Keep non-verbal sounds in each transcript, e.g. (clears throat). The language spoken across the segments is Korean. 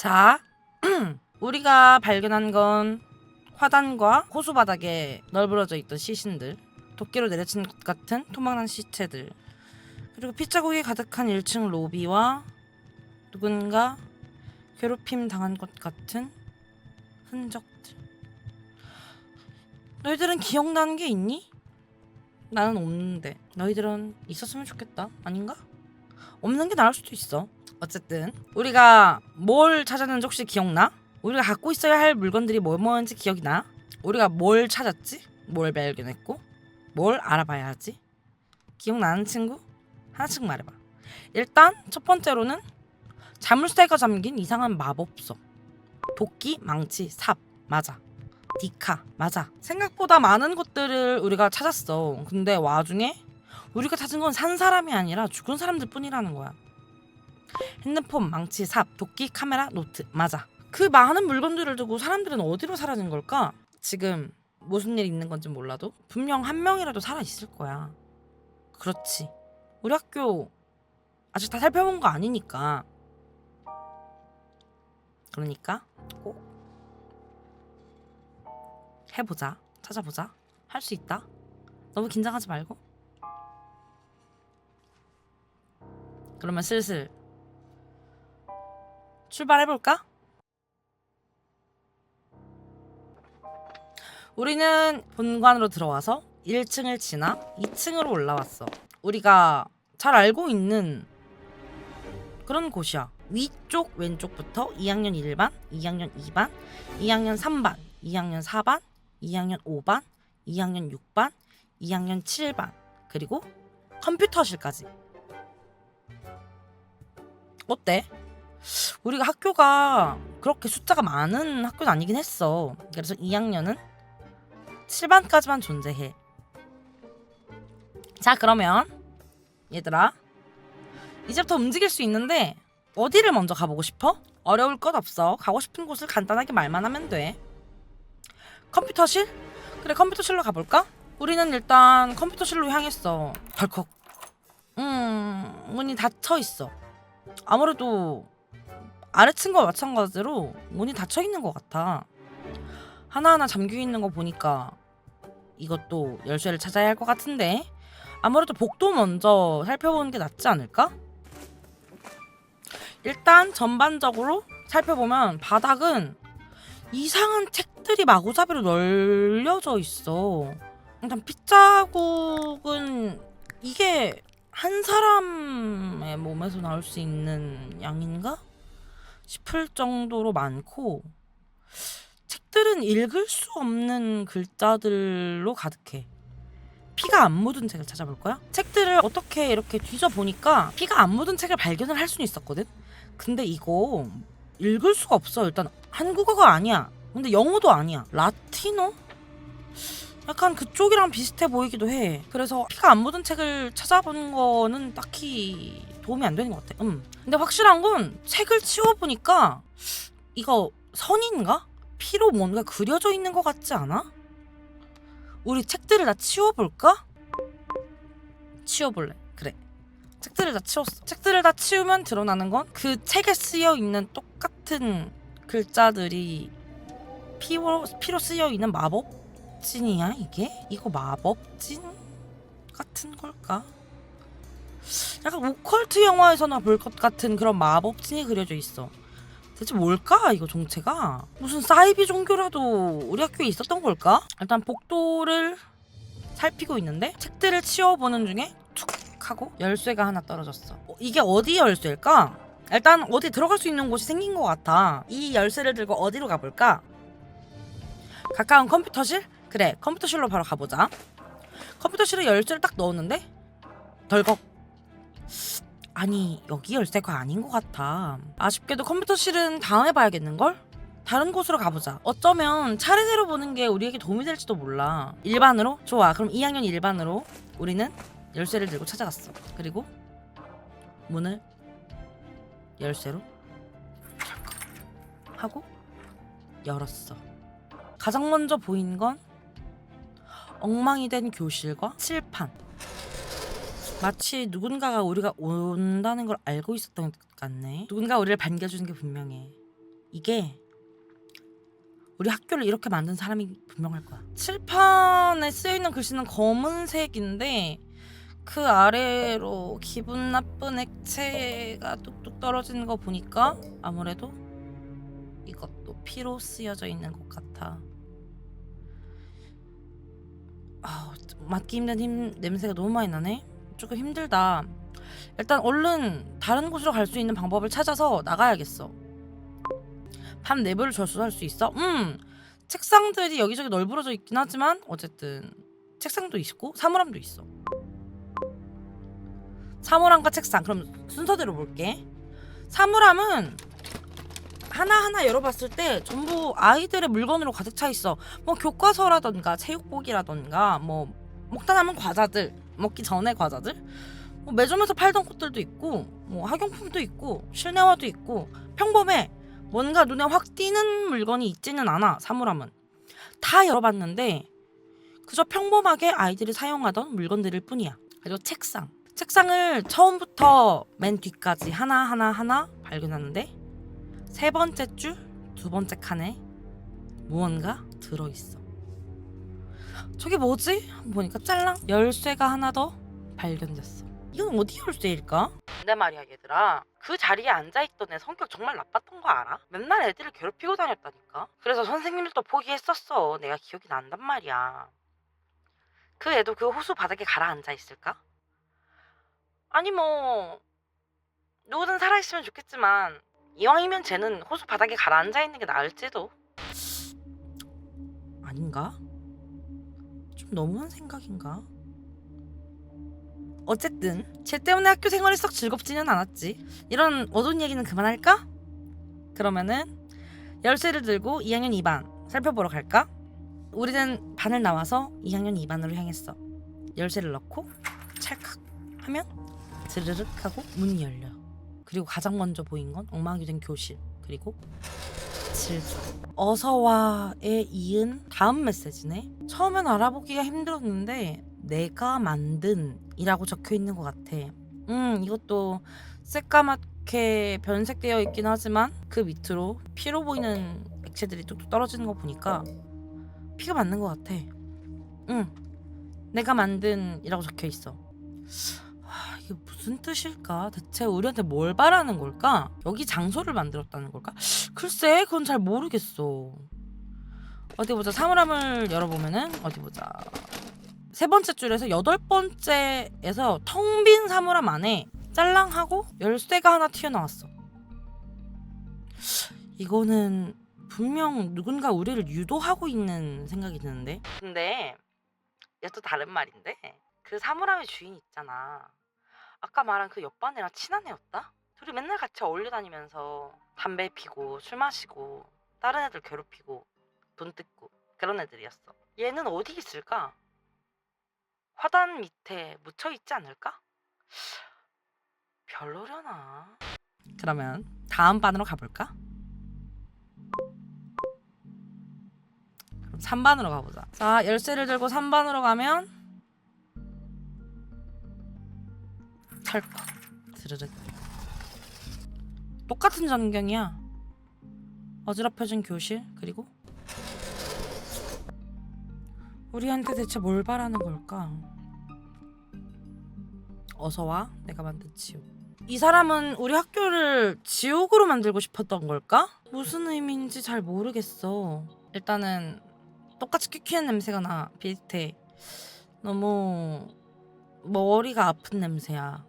자, (clears throat) 우리가 발견한 건 화단과 호수 바닥에 널브러져 있던 시신들, 도끼로 내려친 것 같은 토막난 시체들, 그리고 핏자국이 가득한 1층 로비와 누군가 괴롭힘 당한 것 같은 흔적들. 너희들은 기억나는 게 있니? 나는 없는데 너희들은 있었으면 좋겠다 아닌가? 없는 게 나을 수도 있어 어쨌든 우리가 뭘 찾았는지 혹시 기억나? 우리가 갖고 있어야 할 물건들이 뭐 뭐였는지 기억이 나? 우리가 뭘 찾았지? 뭘 발견했고? 뭘 알아봐야 하지? 기억나는 친구? 하나씩 말해봐 일단 첫 번째로는 자물쇠가 잠긴 이상한 마법석 도끼, 망치, 삽 맞아 디카 맞아 생각보다 많은 것들을 우리가 찾았어 근데 와중에 우리가 찾은 건 산 사람이 아니라 죽은 사람들 뿐이라는 거야 핸드폰, 망치, 삽, 도끼, 카메라, 노트 맞아 그 많은 물건들을 두고 사람들은 어디로 사라진 걸까? 지금 무슨 일 있는 건지 몰라도 분명 한 명이라도 살아 있을 거야 그렇지 우리 학교 아직 다 살펴본 거 아니니까 그러니까 꼭 해보자. 찾아보자. 할 수 있다. 너무 긴장하지 말고. 그러면 슬슬 출발해볼까? 우리는 본관으로 들어와서 1층을 지나 2층으로 올라왔어. 우리가 잘 알고 있는 그런 곳이야. 위쪽 왼쪽부터 2학년 1반, 2학년 2반, 2학년 3반, 2학년 4반, 2학년 5반, 2학년 6반, 2학년 7반, 그리고 컴퓨터실까지. 어때? 우리가 학교가 그렇게 숫자가 많은 학교는 아니긴 했어. 그래서 2학년은 7반까지만 존재해. 자, 그러면 얘들아, 이제부터 움직일 수 있는데 어디를 먼저 가보고 싶어? 어려울 것 없어. 가고 싶은 곳을 간단하게 말만 하면 돼. 컴퓨터실? 그래 컴퓨터실로 가볼까? 우리는 일단 컴퓨터실로 향했어 덜컥 음 문이 닫혀 있어 아무래도 아래층과 마찬가지로 문이 닫혀 있는 것 같아 하나하나 잠겨 있는 거 보니까 이것도 열쇠를 찾아야 할 것 같은데 아무래도 복도 먼저 살펴보는 게 낫지 않을까? 일단 전반적으로 살펴보면 바닥은 이상한 책들이 마구잡이로 널려져 있어. 일단 핏자국은 이게 한 사람의 몸에서 나올 수 있는 양인가 싶을 정도로 많고 책들은 읽을 수 없는 글자들로 가득해. 피가 안 묻은 책을 찾아볼 거야? 책들을 어떻게 이렇게 뒤져 보니까 피가 안 묻은 책을 발견을 할 수는 있었거든. 근데 이거 읽을 수가 없어. 일단 한국어가 아니야. 근데 영어도 아니야. 라틴어? 약간 그쪽이랑 비슷해 보이기도 해. 그래서 피가 안 묻은 책을 찾아본 거는 딱히 도움이 안 되는 것 같아. 음. 근데 확실한 건 책을 치워보니까 이거 선인가? 피로 뭔가 그려져 있는 것 같지 않아? 우리 책들을 다 치워볼까? 치워볼래. 그래. 책들을 다 치웠어. 책들을 다 치우면 드러나는 건 그 책에 쓰여 있는 똑같은 글자들이 피로 피로 쓰여 있는 마법진이야 이게? 이거 마법진 같은 걸까? 약간 오컬트 영화에서나 볼 것 같은 그런 마법진이 그려져 있어. 대체 뭘까 이거 정체가? 무슨 사이비 종교라도 우리 학교에 있었던 걸까? 일단 복도를 살피고 있는데 책들을 치워보는 중에 툭 하고 열쇠가 하나 떨어졌어. 어, 이게 어디 열쇠일까? 일단 어디 들어갈 수 있는 곳이 생긴 것 같아. 이 열쇠를 들고 어디로 가볼까? 가까운 컴퓨터실? 그래, 컴퓨터실로 바로 가보자. 컴퓨터실에 열쇠를 딱 넣었는데 덜컥. 아니 여기 열쇠가 아닌 것 같아. 아쉽게도 컴퓨터실은 다음에 봐야겠는걸? 다른 곳으로 가보자. 어쩌면 차례대로 보는 게 우리에게 도움이 될지도 몰라. 일반으로? 좋아. 그럼 2학년 일반으로 우리는 열쇠를 들고 찾아갔어. 그리고 문을 열쇠로 하고 열었어. 가장 먼저 보인 건 엉망이 된 교실과 칠판. 마치 누군가가 우리가 온다는 걸 알고 있었던 것 같네. 누군가 우리를 반겨주는 게 분명해. 이게 우리 학교를 이렇게 만든 사람이 분명할 거야. 칠판에 쓰여 있는 글씨는 검은색인데 그 아래로 기분 나쁜 액체가 뚝뚝 떨어지는 거 보니까 아무래도 이것도 피로 쓰여져 있는 것 같아. 아, 맡기 힘든 힘 냄새가 너무 많이 나네. 조금 힘들다. 일단 얼른 다른 곳으로 갈 수 있는 방법을 찾아서 나가야겠어. 밤 내부를 절수할 수 있어? 음, 책상들이 여기저기 널브러져 있긴 하지만 어쨌든 책상도 있고 사물함도 있어. 사물함과 책상. 그럼 순서대로 볼게. 사물함은 하나하나 열어봤을 때 전부 아이들의 물건으로 가득 차 있어. 뭐 교과서라던가 체육복이라던가 뭐 먹다 남은 과자들, 먹기 전에 과자들, 뭐 매점에서 팔던 것들도 있고, 뭐 학용품도 있고, 실내화도 있고, 평범해. 뭔가 눈에 확 띄는 물건이 있지는 않아. 사물함은 다 열어봤는데 그저 평범하게 아이들이 사용하던 물건들일 뿐이야. 그리고 책상. 책상을 처음부터 맨 뒤까지 하나 하나 하나 발견하는데 세 번째 줄, 두 번째 칸에 무언가 들어 있어. 저게 뭐지? 보니까 짤랑 열쇠가 하나 더 발견됐어. 이건 어디 열쇠일까? 근데 말이야 얘들아 그 자리에 앉아있던 애 성격 정말 나빴던 거 알아? 맨날 애들을 괴롭히고 다녔다니까 그래서 선생님들도 포기했었어 내가 기억이 난단 말이야 그 애도 그 호수 바닥에 가라앉아 있을까? 아니 뭐 누구든 살아있으면 좋겠지만 이왕이면 쟤는 호수 바닥에 가라앉아 있는 게 나을지도 아닌가? 좀 너무한 생각인가? 어쨌든 쟤 때문에 학교 생활이 썩 즐겁지는 않았지. 이런 어두운 얘기는 그만할까? 그러면은 열쇠를 들고 2학년 2반 살펴보러 갈까? 우리는 반을 나와서 2학년 2반으로 향했어. 열쇠를 넣고 찰칵 하면 드르륵 하고 문이 열려. 그리고 가장 먼저 보인 건 엉망이 된 교실. 그리고 질주. 어서와에 이은 다음 메시지네. 처음엔 알아보기가 힘들었는데 내가 만든 이라고 적혀 있는 것 같아. 음, 이것도 새까맣게 변색되어 있긴 하지만 그 밑으로 피로 보이는 액체들이 뚝뚝 떨어지는 거 보니까 피가 맞는 것 같아. 응, 내가 만든 이라고 적혀 있어. 아, 이게 무슨 뜻일까? 대체 우리한테 뭘 바라는 걸까? 여기 장소를 만들었다는 걸까? 글쎄, 그건 잘 모르겠어. 어디 보자. 사물함을 열어보면은 어디 보자. 세 번째 줄에서 여덟 번째에서 텅 빈 사물함 안에 짤랑하고 열쇠가 하나 튀어나왔어. 이거는 분명 누군가 우리를 유도하고 있는 생각이 드는데. 근데 이것도 다른 말인데 그 사물함의 주인 있잖아. 아까 말한 그 옆반이랑 친한 애였다? 둘이 맨날 같이 어울려 다니면서 담배 피고 술 마시고 다른 애들 괴롭히고 돈 뜯고 그런 애들이었어. 얘는 어디 있을까? 화단 밑에 묻혀 있지 않을까? 별로려나. 그러면 다음 반으로 가볼까? 그럼 3반으로 가보자. 자, 열쇠를 들고 3반으로 가면 찰컥 드르륵 똑같은 전경이야. 어지럽혀진 교실 그리고 우리한테 대체 뭘 바라는 걸까? 어서 와. 내가 만든 지옥. 이 사람은 우리 학교를 지옥으로 만들고 싶었던 걸까? 무슨 의미인지 잘 모르겠어. 일단은 똑같이 퀴퀴한 냄새가 나. 비슷해. 너무 머리가 아픈 냄새야.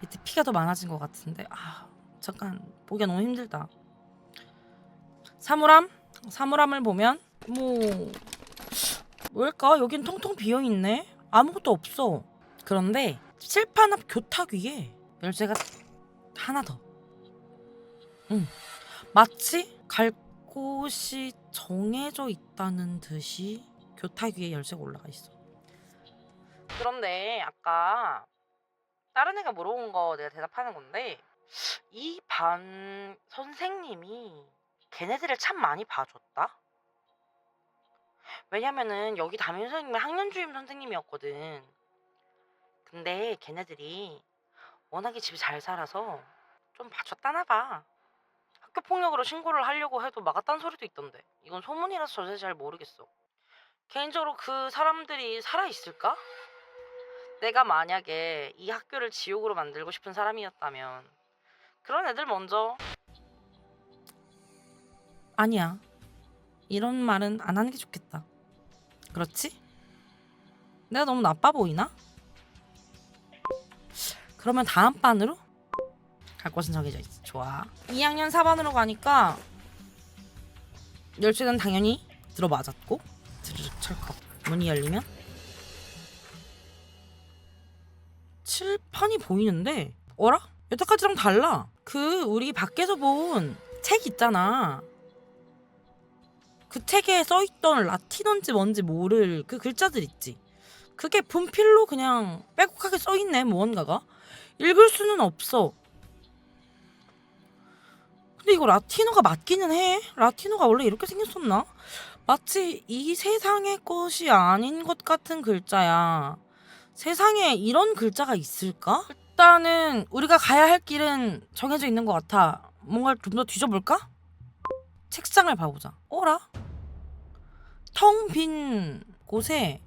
밑에 피가 더 많아진 것 같은데. 아, 잠깐 보기가 너무 힘들다. 사물함? 사물함을 보면 뭐 뭘까? 여긴 텅텅 비어 있네. 아무것도 없어. 그런데 칠판 앞 교탁 위에 열쇠가 하나 더. 응. 마치 갈 곳이 정해져 있다는 듯이 교탁 위에 열쇠가 올라가 있어. 그런데 아까 다른 애가 물어본 거 내가 대답하는 건데 이 반 선생님이 걔네들을 참 많이 봐줬다. 왜냐면은 여기 담임 선생님이 학년 주임 선생님이었거든. 근데 걔네들이 워낙에 집이 잘 살아서 좀 봐줬다나 봐. 학교 폭력으로 신고를 하려고 해도 막았다는 소리도 있던데. 이건 소문이라서 자세히 잘 모르겠어. 개인적으로 그 사람들이 살아 있을까? 내가 만약에 이 학교를 지옥으로 만들고 싶은 사람이었다면 그런 애들 먼저 아니야. 이런 말은 안 하는 게 좋겠다. 그렇지? 내가 너무 나빠 보이나? 그러면 다음 반으로 갈 곳은 정해져 있어. 좋아. 2학년 4반으로 가니까 열쇠는 당연히 들어맞았고 드르륵 철컥 문이 열리면 판이 보이는데 어라? 여태까지랑 달라. 그 우리 밖에서 본 책 있잖아. 그 책에 써있던 라틴어인지 뭔지 모를 그 글자들 있지. 그게 분필로 그냥 빼곡하게 써있네 무언가가. 읽을 수는 없어. 근데 이거 라틴어가 맞기는 해. 라틴어가 원래 이렇게 생겼었나? 마치 이 세상의 것이 아닌 것 같은 글자야. 세상에 이런 글자가 있을까? 일단은 우리가 가야 할 길은 정해져 있는 것 같아. 뭔가 좀 더 뒤져볼까? 책상을 봐보자. 어라? 텅 빈 곳에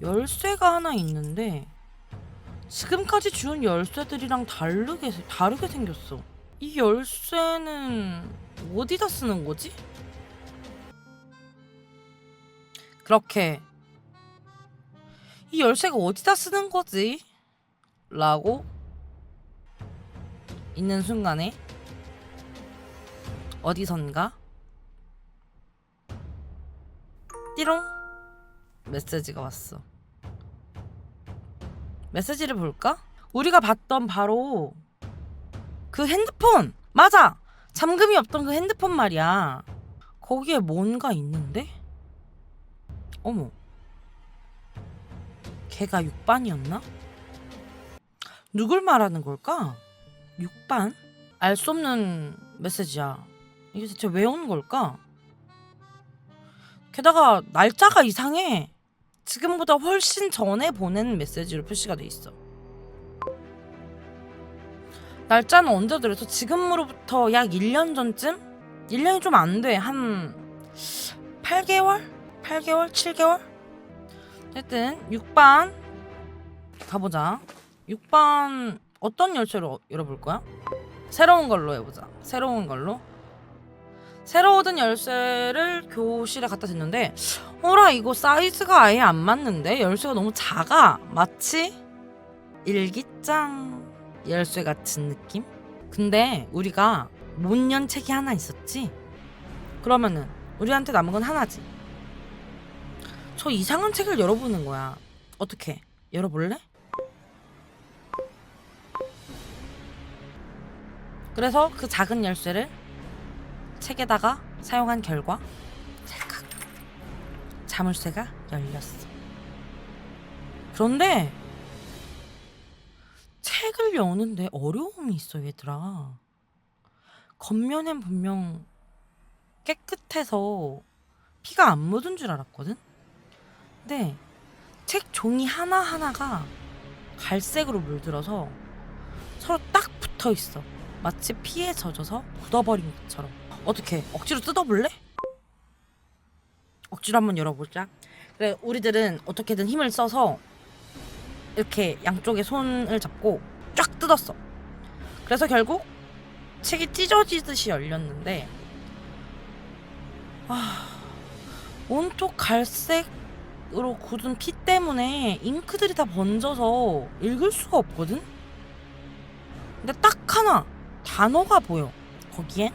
열쇠가 하나 있는데 지금까지 주운 열쇠들이랑 다르게 다르게 생겼어. 이 열쇠는 어디다 쓰는 거지? 그렇게 이 열쇠가 어디다 쓰는 거지? 라고 있는 순간에 어디선가 띠롱 메시지가 왔어. 메시지를 볼까? 우리가 봤던 바로 그 핸드폰 맞아 잠금이 없던 그 핸드폰 말이야. 거기에 뭔가 있는데? 어머. 걔가 6반이었나? 누굴 말하는 걸까? 6반? 알 수 없는 메시지야. 이게 대체 왜온 걸까? 게다가 날짜가 이상해. 지금보다 훨씬 전에 보낸 메시지로 표시가 돼 있어. 날짜는 언제 들어서 지금으로부터 약 1년 전쯤? 1년이 좀 안 돼. 한 8개월? 8개월? 7개월? 어쨌든 6반 가보자. 6반 어떤 열쇠로 열어볼 거야? 새로운 걸로 해보자. 새로운 걸로. 새로 얻은 열쇠를 교실에 갖다 댔는데 어라 이거 사이즈가 아예 안 맞는데 열쇠가 너무 작아. 마치 일기장 열쇠 같은 느낌? 근데 우리가 못연 책이 하나 있었지? 그러면은 우리한테 남은 건 하나지. 저 이상한 책을 열어보는 거야. 어떻게? 열어볼래? 그래서 그 작은 열쇠를 책에다가 사용한 결과 찰칵 자물쇠가 열렸어. 그런데 책을 여는데 어려움이 있어 얘들아. 겉면엔 분명 깨끗해서 피가 안 묻은 줄 알았거든. 근데 책 종이 하나 하나가 갈색으로 물들어서 서로 딱 붙어 있어. 마치 피에 젖어서 굳어버린 것처럼. 어떻게 억지로 뜯어볼래? 억지로 한번 열어보자. 그래 우리들은 어떻게든 힘을 써서 이렇게 양쪽에 손을 잡고 쫙 뜯었어. 그래서 결국 책이 찢어지듯이 열렸는데 아 온통 갈색 으로 굳은 피 때문에 잉크들이 다 번져서 읽을 수가 없거든. 근데 딱 하나 단어가 보여. 거기엔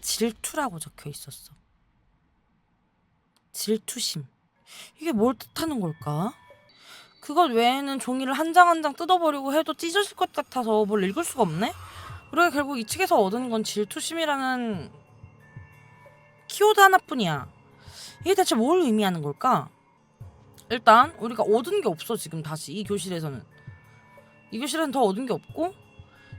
질투라고 적혀 있었어. 질투심. 이게 뭘 뜻하는 걸까? 그것 외에는 종이를 한 장 한 장 뜯어버리고 해도 찢어질 것 같아서 뭘 읽을 수가 없네? 우리가 결국 이 책에서 얻은 건 질투심이라는 키워드 하나뿐이야. 이게 대체 뭘 의미하는 걸까? 일단 우리가 얻은 게 없어 지금 다시 이 교실에서는 이 교실에는 더 얻은 게 없고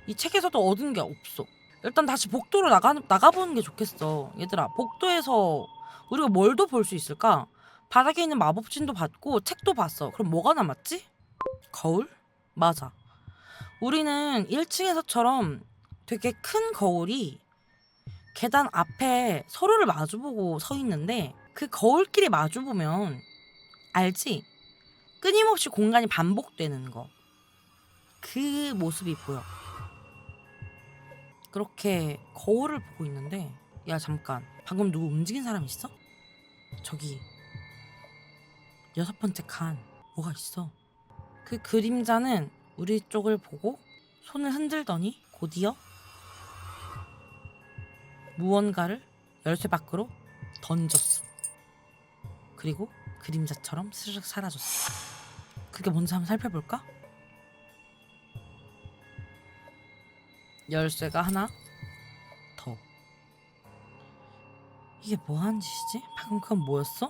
이 책에서도 얻은 게 없어. 일단 다시 복도로 나가 나가보는 게 좋겠어. 얘들아 복도에서 우리가 뭘 더 볼 수 있을까? 바닥에 있는 마법진도 봤고 책도 봤어. 그럼 뭐가 남았지? 거울? 맞아. 우리는 1층에서처럼 되게 큰 거울이 계단 앞에 서로를 마주보고 서 있는데 그 거울끼리 마주보면 알지? 끊임없이 공간이 반복되는 거. 그 모습이 보여. 그렇게 거울을 보고 있는데 야 잠깐 방금 누구 움직인 사람 있어? 저기 여섯 번째 칸 뭐가 있어? 그 그림자는 우리 쪽을 보고 손을 흔들더니 곧이어 무언가를 열쇠 밖으로 던졌어. 그리고 그림자처럼 스르륵 사라졌어. 그게 뭔지 한번 살펴볼까? 열쇠가 하나 더. 이게 뭐 하는 짓이지? 방금 그건 뭐였어?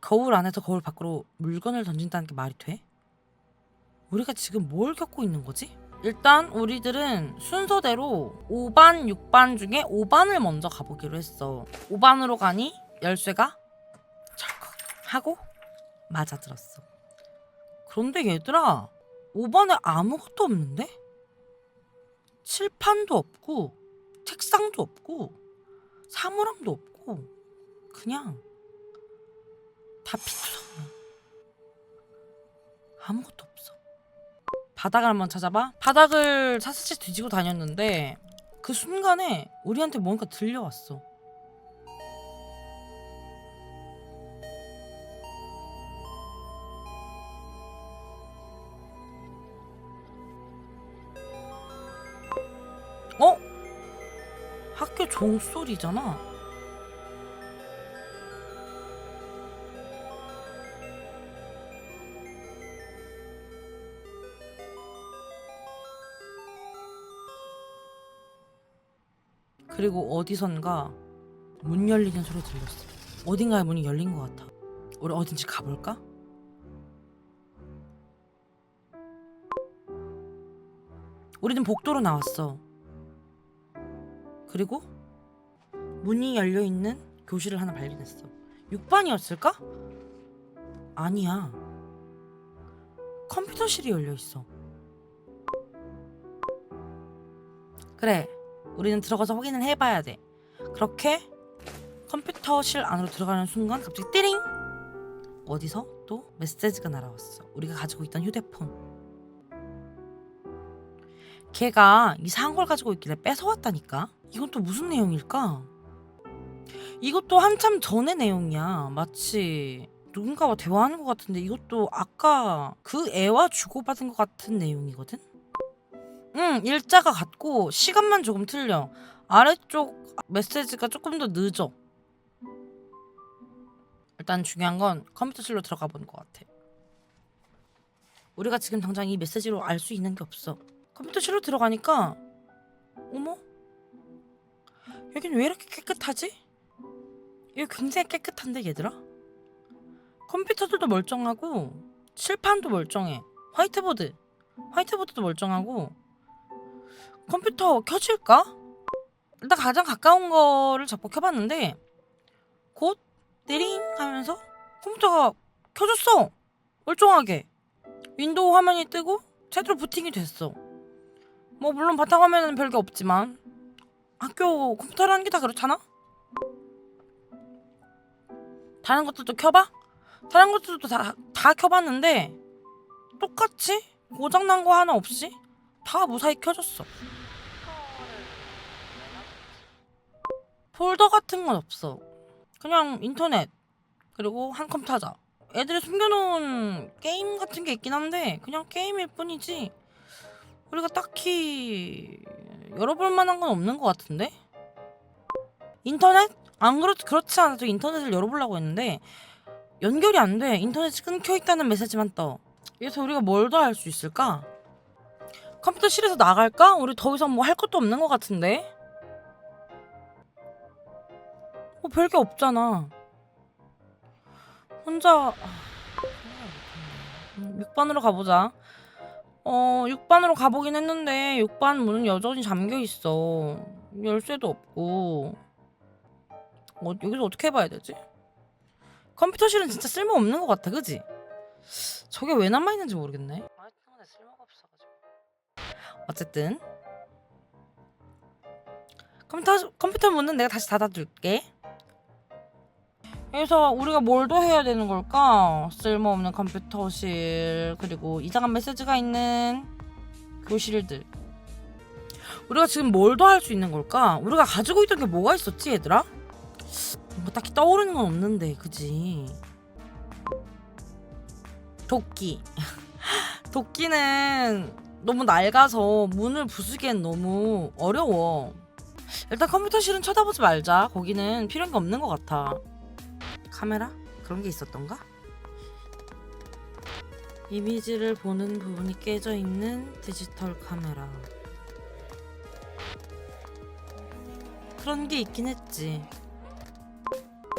거울 안에서 거울 밖으로 물건을 던진다는 게 말이 돼? 우리가 지금 뭘 겪고 있는 거지? 일단 우리들은 순서대로 5반, 6반 중에 5반을 먼저 가보기로 했어. 5반으로 가니 열쇠가 철컥 하고 맞아들었어. 그런데 얘들아, 5반에 아무것도 없는데? 칠판도 없고, 책상도 없고, 사물함도 없고, 그냥 다 피투성이야. 아무것도 없어. 바닥을 한번 찾아봐. 바닥을 사스치 뒤지고 다녔는데 그 순간에 우리한테 뭔가 들려왔어. 어? 종소리잖아. 그리고 어디선가 문 열리는 소리 들렸어. 어딘가에 문이 열린 것 같아. 우리 어딘지 가볼까? 우리 는 복도로 나왔어. 그리고 문이 열려 있는 교실을 하나 발견했어. 6반이었을까? 아니야. 컴퓨터실이 열려 있어. 그래. 우리는 들어가서 확인을 해봐야 돼. 그렇게 컴퓨터실 안으로 들어가는 순간 갑자기 띠링! 어디서 또 메시지가 날아왔어. 우리가 가지고 있던 휴대폰. 걔가 이상한 걸 가지고 있길래 뺏어왔다니까? 이건 또 무슨 내용일까? 이것도 한참 전의 내용이야. 마치 누군가와 대화하는 것 같은데 이것도 아까 그 애와 주고받은 것 같은 내용이거든? 응, 일자가 같고 시간만 조금 틀려. 아래쪽 메시지가 조금 더 늦어. 일단 중요한 건 컴퓨터실로 들어가 보는 것 같아. 우리가 지금 당장 이 메시지로 알 수 있는 게 없어. 컴퓨터실로 들어가니까 어머? 여긴 왜 이렇게 깨끗하지? 여기 굉장히 깨끗한데 얘들아? 컴퓨터들도 멀쩡하고 칠판도 멀쩡해. 화이트보드. 화이트보드도 멀쩡하고 컴퓨터 켜질까? 일단 가장 가까운 거를 잡고 켜봤는데 곧 띠링 하면서 컴퓨터가 켜졌어 멀쩡하게 윈도우 화면이 뜨고 제대로 부팅이 됐어 뭐 물론 바탕화면은 별게 없지만 학교 컴퓨터라는 게 다 그렇잖아 다른 것들도 켜봐? 다른 것들도 다, 다 켜봤는데 똑같이 고장난 거 하나 없이 다 무사히 켜졌어. 폴더 같은 건 없어. 그냥 인터넷 그리고 한 컴 타자. 애들이 숨겨놓은 게임 같은 게 있긴 한데 그냥 게임일 뿐이지. 우리가 딱히 열어볼 만한 건 없는 것 같은데? 인터넷 안 그렇 그렇지 않아도 인터넷을 열어보려고 했는데 연결이 안 돼. 인터넷이 끊겨 있다는 메시지만 떠. 그래서 우리가 뭘 더 할 수 있을까? 컴퓨터실에서 나갈까? 우리 더 이상 뭐 할 것도 없는 것 같은데. 뭐 별게 없잖아. 혼자 아, 음, 6반으로 가보자. 어, 6반으로 가보긴 했는데 6반 문은 여전히 잠겨 있어. 열쇠도 없고. 어, 여기서 어떻게 해봐야 되지? 컴퓨터실은 진짜 쓸모 없는 것 같아, 그지? 저게 왜 남아 있는지 모르겠네. 어쨌든 컴퓨터 컴퓨터 문은 내가 다시 닫아둘게. 그래서 우리가 뭘 더 해야 되는 걸까? 쓸모없는 컴퓨터실 그리고 이상한 메시지가 있는 교실들. 우리가 지금 뭘 더 할 수 있는 걸까? 우리가 가지고 있던 게 뭐가 있었지, 얘들아? 뭐 딱히 떠오르는 건 없는데, 그지? 도끼. (laughs) 도끼는 너무 낡아서 문을 부수기엔 너무 어려워. 일단 컴퓨터실은 쳐다보지 말자. 거기는 필요한 게 없는 것 같아. 카메라? 그런 게 있었던가? 이미지를 보는 부분이 깨져 있는 디지털 카메라. 그런 게 있긴 했지.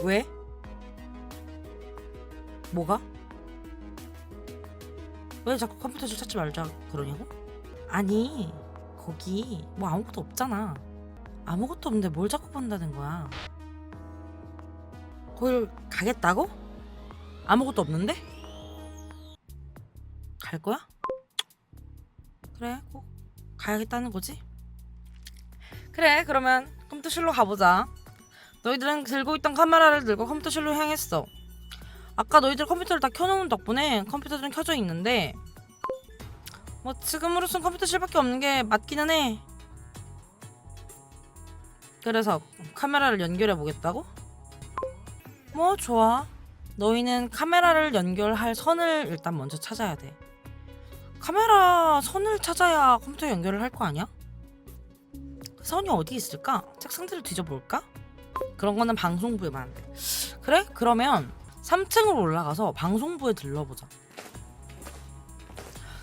왜? 뭐가? 왜 자꾸 컴퓨터실 찾지 말자 그러냐고? 아니 거기 뭐 아무것도 없잖아 아무것도 없는데 뭘 자꾸 본다는 거야 거길 가겠다고? 아무것도 없는데? 갈 거야? 그래 꼭 가야겠다는 거지 그래 그러면 컴퓨터실로 가보자 너희들은 들고 있던 카메라를 들고 컴퓨터실로 향했어 아까 너희들 컴퓨터를 다 켜놓은 덕분에 컴퓨터들은 켜져 있는데 뭐 지금으로선 컴퓨터실밖에 없는 게 맞기는 해. 그래서 카메라를 연결해 보겠다고? 뭐 좋아. 너희는 카메라를 연결할 선을 일단 먼저 찾아야 돼. 카메라 선을 찾아야 컴퓨터 연결을 할 거 아니야? 그 선이 어디 있을까? 책상들을 뒤져볼까? 그런 거는 방송부에만 안 돼. 그래? 그러면 3층으로 올라가서 방송부에 들러보자.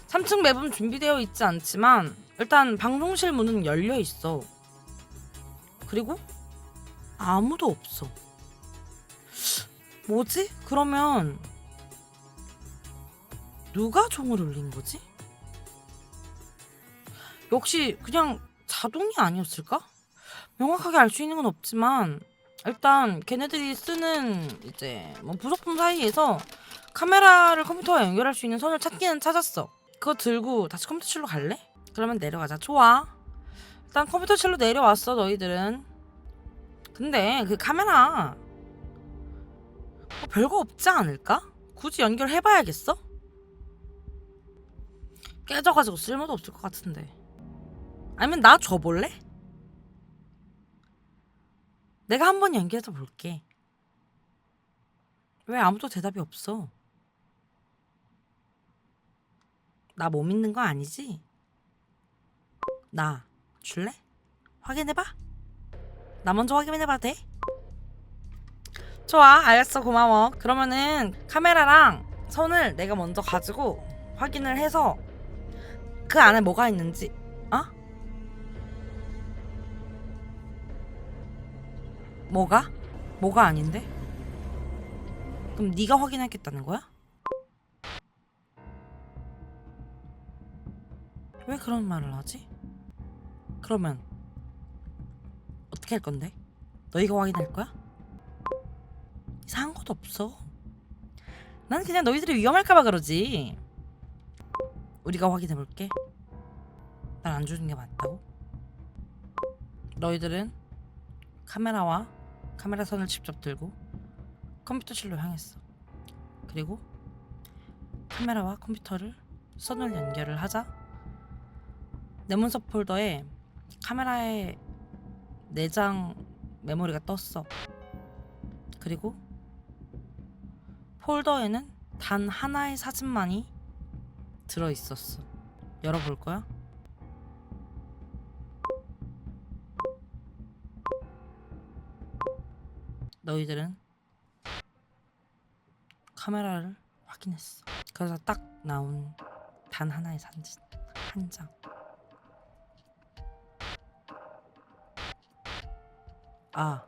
3층 맵은 준비되어 있지 않지만 일단 방송실 문은 열려 있어. 그리고 아무도 없어. 뭐지? 그러면 누가 종을 울린 거지? 역시 그냥 자동이 아니었을까? 명확하게 알 수 있는 건 없지만 일단 걔네들이 쓰는 이제 뭐 부속품 사이에서 카메라를 컴퓨터와 연결할 수 있는 선을 찾기는 찾았어. 그거 들고 다시 컴퓨터실로 갈래? 그러면 내려가자. 좋아. 일단 컴퓨터실로 내려왔어 너희들은. 근데 그 카메라 뭐 별거 없지 않을까? 굳이 연결해봐야겠어? 깨져가지고 쓸모도 없을 것 같은데. 아니면 나 줘볼래? 내가 한번 연기해서 볼게. 왜 아무도 대답이 없어? 나 못 믿는 거 아니지? 나 줄래? 확인해봐. 나 먼저 확인해봐도 돼? 좋아, 알겠어, 고마워. 그러면은 카메라랑 선을 내가 먼저 가지고 확인을 해서 그 안에 뭐가 있는지, 뭐가? 뭐가 아닌데? 그럼 네가 확인하겠다는 거야? 왜 그런 말을 하지? 그러면 어떻게 할 건데? 너희가 확인할 거야? 이상한 것도 없어. 난 그냥 너희들이 위험할까봐 그러지. 우리가 확인해 볼게. 난 안 주는 게 맞다고? 너희들은 카메라와 카메라 선을 직접 들고 컴퓨터실로 향했어. 그리고 카메라와 컴퓨터를 선을 연결을 하자 내 문서 폴더에 카메라의 내장 메모리가 떴어. 그리고 폴더에는 단 하나의 사진만이 들어 있었어. 열어볼 거야? 너희들은 카메라를 확인했어. 그래서 딱 나온 단 하나의 사진 한 장. 아